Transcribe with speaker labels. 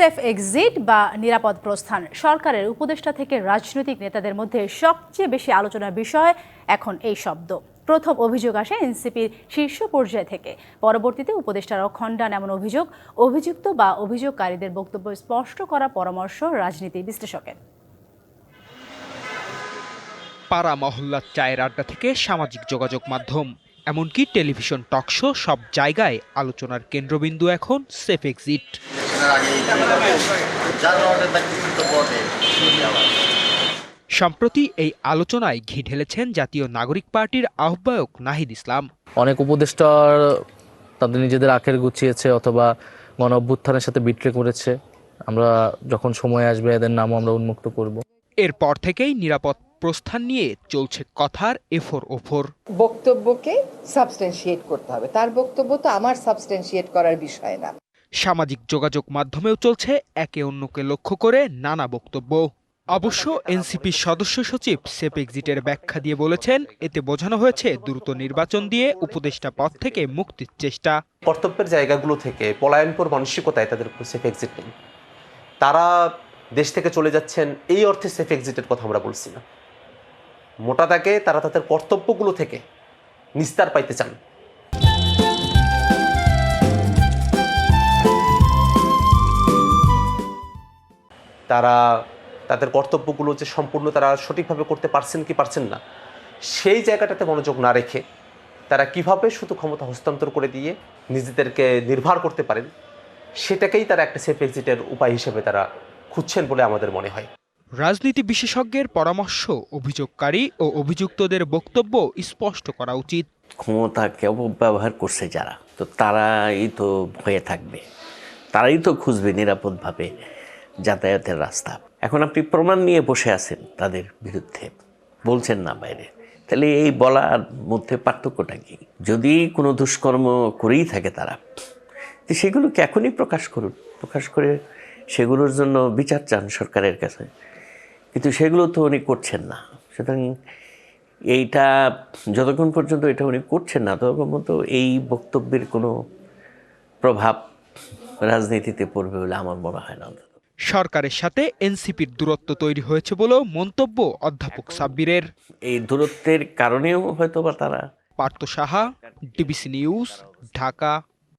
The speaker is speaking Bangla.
Speaker 1: সেফ এক্সিট বা নিরাপদ প্রস্থান সরকারের উপদেষ্টা থেকে রাজনৈতিক নেতাদের মধ্যে সবচেয়ে বেশি আলোচনার বিষয় এখন এই শব্দ। প্রথম অভিযোগ আসে এনসিপির শীর্ষ পর্যায় থেকে। পরবর্তীতে উপদেষ্টারাও খণ্ডান এমন অভিযোগ, অভিযুক্ত বা অভিযোগকারীদের বক্তব্য স্পষ্ট করা পরামর্শ রাজনীতি বিশ্লেষকের।
Speaker 2: পাড়া মহল্লার চায়ের আড্ডা থেকে সামাজিক যোগাযোগ মাধ্যম, এমনকি টেলিভিশন টকশো সব জায়গায় আলোচনার কেন্দ্রবিন্দু এখন সেফ এক্সিট সম্প্রতি এই আলোচনায় ঘি ঢেলেছেন জাতীয় নাগরিক পার্টির আহ্বায়ক নাহিদ ইসলাম।
Speaker 3: অনেক উপদেষ্টার তাদের নিজেদের আখের গুছিয়েছে অথবা গণ অভ্যুত্থানের সাথে বিট্রে করেছে। আমরা যখন সময় আসবে এদের নামও আমরা উন্মুক্ত করব।
Speaker 2: এরপর থেকেই নিরাপদ প্রস্থান নিয়ে চলছে কথার এফোর ওফোর
Speaker 4: বক্তব্যকে সাবস্টেন্সিয়েট করতে হবে। তার বক্তব্য তো আমার সাবস্টেন্সিয়েট করার বিষয় না।
Speaker 2: সামাজিক যোগাযোগ মাধ্যমেও চলছে একে অন্যকে লক্ষ্য করে নানা বক্তব্য। অবশ্য এনসিপির সদস্য সচিব সেপ এক্সিটের ব্যাখ্যা দিয়ে বলেছেন, এতে বোঝানো হয়েছে দ্রুত নির্বাচন দিয়ে উপদেষ্টা পদ থেকে মুক্তির চেষ্টা।
Speaker 5: কর্তব্যের জায়গাগুলো থেকে পলায়নপর মানসিকতায় তাদের সেফ এক্সিট নেই। তারা দেশ থেকে চলে যাচ্ছেন, এই অর্থে সেফ এক্সিটের কথা আমরা বলছি না। মোটা তাকে তারা তাদের কর্তব্যগুলো থেকে নিস্তার পাইতে চান। তারা তাদের কর্তব্যগুলো যে সম্পূর্ণ তারা সঠিকভাবে করতে পারছেন কি পারছেন না সেই জায়গাটাতে মনোযোগ না রেখে তারা কীভাবে শুধু ক্ষমতা হস্তান্তর করে দিয়ে নিজেদেরকে নির্ভর করতে পারেন সেটাকেই তারা একটা সেফ এক্সিটের উপায় হিসেবে তারা খুঁজছেন বলে আমাদের মনে হয়।
Speaker 2: রাজনীতি বিশেষজ্ঞের পরামর্শ অভিযোগকারী ও অভিযুক্তদের বক্তব্য স্পষ্ট করা উচিত।
Speaker 6: ক্ষমতাকে অপব্যবহার করছে যারা তো তারাই তো ভয়ে থাকবে। তারাই তো খুঁজবে নিরাপদভাবে। যাতায়াতের রাস্তা। এখন আপনি প্রমাণ নিয়ে বসে আছেন তাদের বিরুদ্ধে। বলছেন না বাইরে। তাহলে এই বলার মধ্যে পার্থক্যটা কি? যদি কোনো দুষ্কর্ম করেই থাকে তারা, তো সেগুলোকে এখনই প্রকাশ করুন। প্রকাশ করে সেগুলোর জন্য বিচার চান সরকারের কাছে। কিন্তু সেগুলো তো উনি করছেন না। সুতরাং এইটা যতক্ষণ পর্যন্ত এটা উনি করছেন না, ততক্ষণ পর্যন্ত এই বক্তব্যের কোনো প্রভাব রাজনীতিতে পড়বে বলে আমার মনে হয় না।
Speaker 2: সরকারের সাথে এনসিপির দূরত্ব তৈরি হয়েছে বলেও মন্তব্য অধ্যাপক সাব্বিরের।
Speaker 6: এই দূরত্বের কারণেও হয়তো বা তারা
Speaker 2: পার্থ সাহা ডিবিসি নিউজ ঢাকা।